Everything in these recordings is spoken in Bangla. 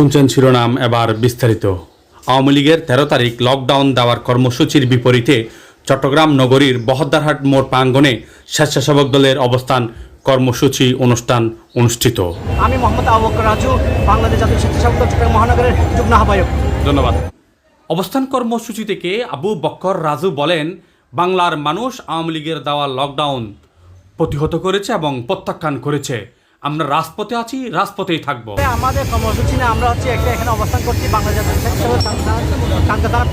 শুনছেন শিরোনাম এবার বিস্তারিত। আওয়ামী লীগের তেরো তারিখ লকডাউন দেওয়ার কর্মসূচির বিপরীতে চট্টগ্রাম নগরীর বহদ্দারহাট মোড় প্রাঙ্গণে স্বেচ্ছাসেবক দলের অবস্থান কর্মসূচি অনুষ্ঠান অনুষ্ঠিত। আমি মোহাম্মদ রাজু বাংলাদেশ জাতীয় স্বেচ্ছাসেবক দল চট্টগ্রাম মহানগরের যুগ্ম আহ্বায়ক। ধন্যবাদ। অবস্থান কর্মসূচি থেকে আবু বক্কর রাজু বলেন বাংলার মানুষ আওয়ামী লীগের দেওয়া লকডাউন প্রতিহত করেছে এবং প্রত্যাখ্যান করেছে। আমরা রাজপথে আছি, রাজপথেই থাকব। আমাদের কর্মসূচি নিয়ে আমরা হচ্ছে একটা এখানে অবস্থান করছি বাংলাদেশ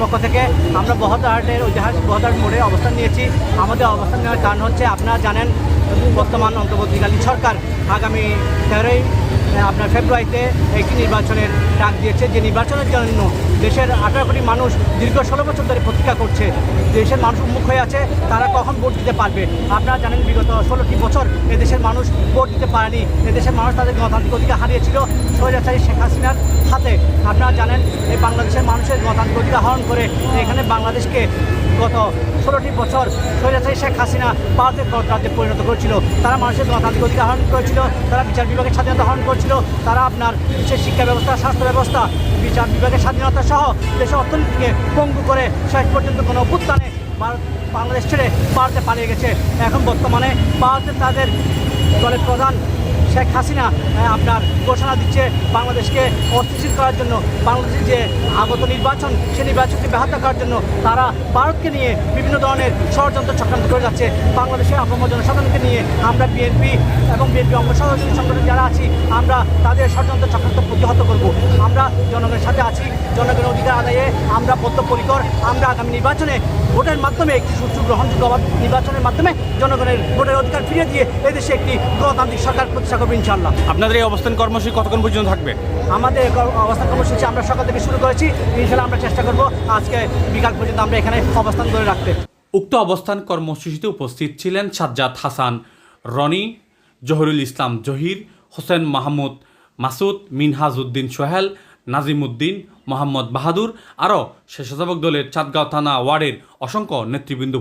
পক্ষ থেকে। আমরা বহদ্দারহাটের ঐতিহাসিক বহদ্দারহাট মোড়ে অবস্থান নিয়েছি। আমাদের অবস্থান নেওয়ার কারণ হচ্ছে, আপনারা জানেন, বর্তমান অন্তর্বর্তীকালীন সরকার আগামী তেরোই আপনার ফেব্রুয়ারিতে একটি নির্বাচনের ডাক দিয়েছে। যে নির্বাচনের জন্য দেশের আঠারো কোটি মানুষ দীর্ঘ ষোলো বছর ধরে প্রতীক্ষা করছে, দেশের মানুষ উন্মুখ হয়ে আছে, তারা কখন ভোট দিতে পারবে? আপনারা জানেন বিগত ষোলোটি বছর এদেশের মানুষ ভোট দিতে পারেনি, এদেশের মানুষ তাদের গণতান্ত্রিক অধিকার হারিয়েছিল, স্বৈরাচারী শেখ হাসিনার হাতে। আপনারা জানেন এই বাংলাদেশের মানুষের গণতান্ত্রিক অধিকার হরণ করে এখানে বাংলাদেশকে গত ষোলোটি বছর স্বৈরাচারী শেখ হাসিনা ভারতের গণরাজ্যে পরিণত করেছিল। তারা মানুষের গণতান্ত্রিক অধিকার হরণ করেছিল, তারা বিচার বিভাগের স্বাধীনতা হরণ করেছিল, তারা আপনার দেশের শিক্ষা ব্যবস্থা, স্বাস্থ্য ব্যবস্থা বিচার বিভাগের স্বাধীনতা সহ দেশের অর্থনীতিকে পঙ্গু করে শেষ পর্যন্ত কোনো অভ্যুত্থানে ভারত বাংলাদেশ ছেড়ে ভারতে পালিয়ে গেছে। এখন বর্তমানে ভারতে তাদের দলের প্রধান শেখ হাসিনা আপনার ঘোষণা দিচ্ছে বাংলাদেশকে অস্থিতিশীল করার জন্য। বাংলাদেশের যে আগত নির্বাচন সেই নির্বাচনকে ব্যাহত করার জন্য তারা ভারতকে নিয়ে বিভিন্ন ধরনের ষড়যন্ত্র চক্রান্ত করে যাচ্ছে। বাংলাদেশের আপামর জনসাধারণকে নিয়ে আমরা বিএনপি এবং বিএনপি অঙ্গ সংগঠন যারা আছি, আমরা তাদের ষড়যন্ত্র চক্রান্ত প্রতিহত করব। আমরা জনগণের সাথে আছি, জনগণের অধিকার আদায়ে আমরা বদ্ধপরিকর, আমরা আগামী নির্বাচনে ভোটের মাধ্যমে একটি গ্রহণযোগ্য নির্বাচনের মাধ্যমে জনগণের ভোটের অধিকার ফিরিয়ে দিয়ে এদেশে একটি গণতান্ত্রিক সরকার প্রতিষ্ঠা করব ইনশাল্লাহ আপনাদের এই অবস্থান কর্মসূচি কতক্ষণ পর্যন্ত থাকবে? আমাদের অবস্থান কর্মসূচি আমরা সকাল থেকে শুরু করেছি। ইনশাল্লাহ আমরা চেষ্টা করব আজকে বিকাল পর্যন্ত আমরা এখানে অবস্থান করে রাখতে। উক্ত অবস্থান কর্মসূচিতে উপস্থিত ছিলেন সাজ্জাদ হাসান রনি জহিরুল ইসলাম জহির হোসেন মাহমুদ মাসুদ মিনহাজ উদ্দিন সোহেল নাজিম উদ্দিন মোহাম্মদ বাহাদুর আরও স্বেচ্ছাসেবক দলের চাঁদগাঁও থানা ওয়ার্ডের অসংখ্য নেতৃবৃন্দ